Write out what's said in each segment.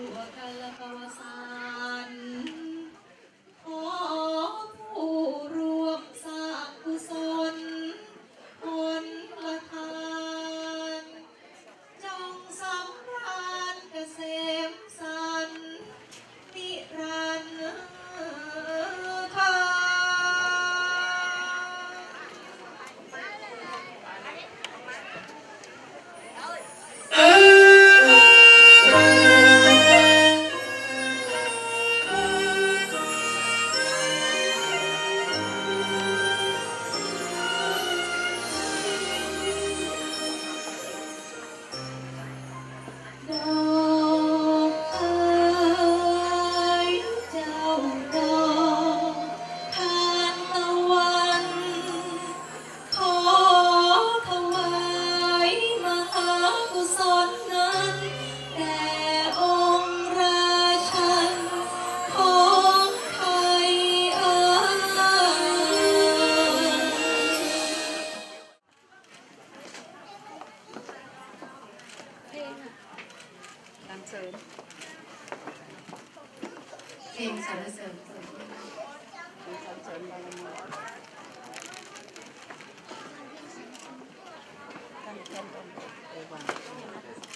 我快了和我常 เพลงสรรเสริญ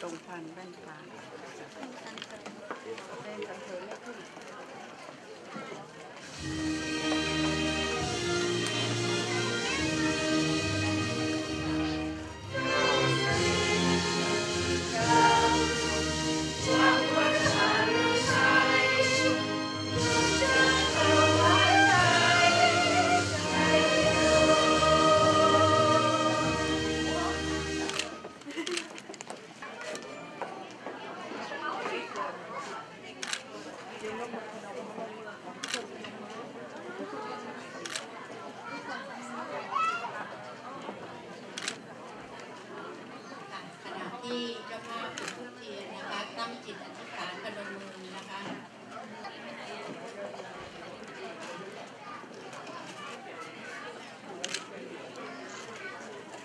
ตรงพันแว่นตาเล่นกันเสริญไม่ขึ้น ตั้งจิตอธิษฐานพนมมือนะคะ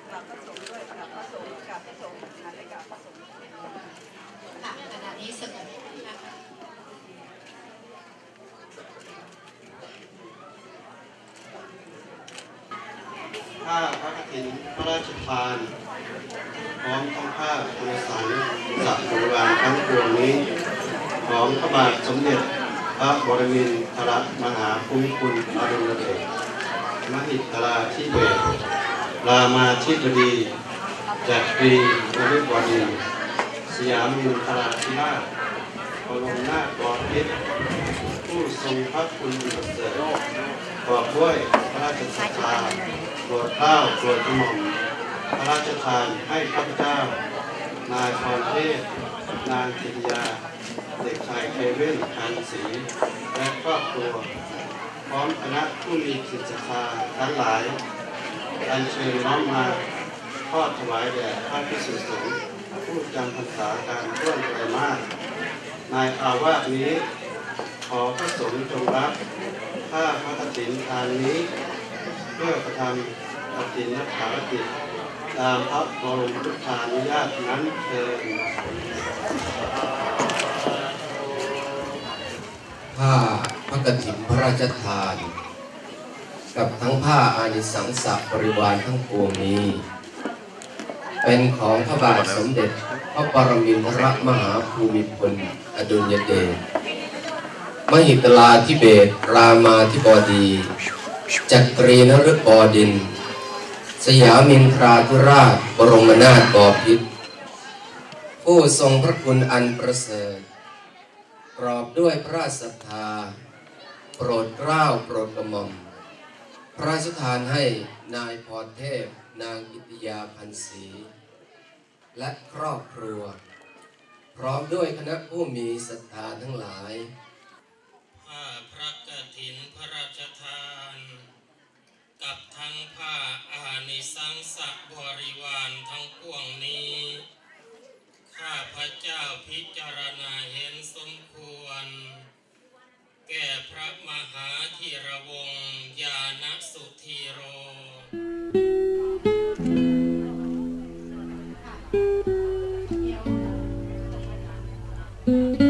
กลับพระสงฆ์ด้วยกลับพระสงฆ์กลับพระสงฆ์หันไปกลับพระสงฆ์ค่ะขณะนี้สงบนะคะผ้าพระกฐินพระราชทาน พร้อมทั้งผ้าคุณสังสักบริวารทั้งปวงนี้ ของพระบาทสมเด็จพระบรมินทรมหาภูมิพลอดุลยเดชมหิตราธิเบศรามาธิบดีจักรีนฤบดินทร์สยามินทราธิราชบรมนาถบพิตรผู้ทรงพระคุณประเสริฐกอบด้วยพระราชศรัทธาโปรดเกล้าโปรดกระหม่อม พระราชทานให้ข้าพเจ้า นายพรเทพนางจิตยา เด็กชายเควินคันศรีและครอบครัว พร้อมคณะผู้มีจิตศรัทธาทั้งหลาย อัญเชิญน้อมมาทอดถวายแด่พระพิสุสงฆ์ผู้จำพรรษาการร่วมไตรมาสในอาวาสนี้ขอพระสงฆ์จงรับผ้าพระกฐินทานนี้ เพื่อกระทำกฐินนักขารกิจ ตามพระบรมพุทธานุญาตนั้นเถิดผ้าพระกฐินพระราชทาน กับทั้งผ้าอานิสังสะบริวารทั้งปวงนี้ เป็นของพระบาทสมเด็จพระปรมินทรมหาภูมิพลอดุลยเดชมหิตลาธิเบศรามาธิบดี จักรีนฤบดินท สยามินทราธิราชบรมนาถบพิตรผู้ทรงพระคุณอันประเสริฐกรอบด้วยพระศรัทธา โปรดเกล้าโปรดกระหม่อม พระราชทานให้นายพรเทพ นางอิติยาพันศรีและครอบครัว พร้อมด้วยคณะผู้มีศรัทธาทั้งหลายผ้าพระกฐินพระราช ทั้งผ้าอาหนิสังสักบริวารทั้งปวงนี้ ข้าพระเจ้าพิจารณาเห็นสมควร แก่พระมหาธีรวงยานสุธีโร嗯。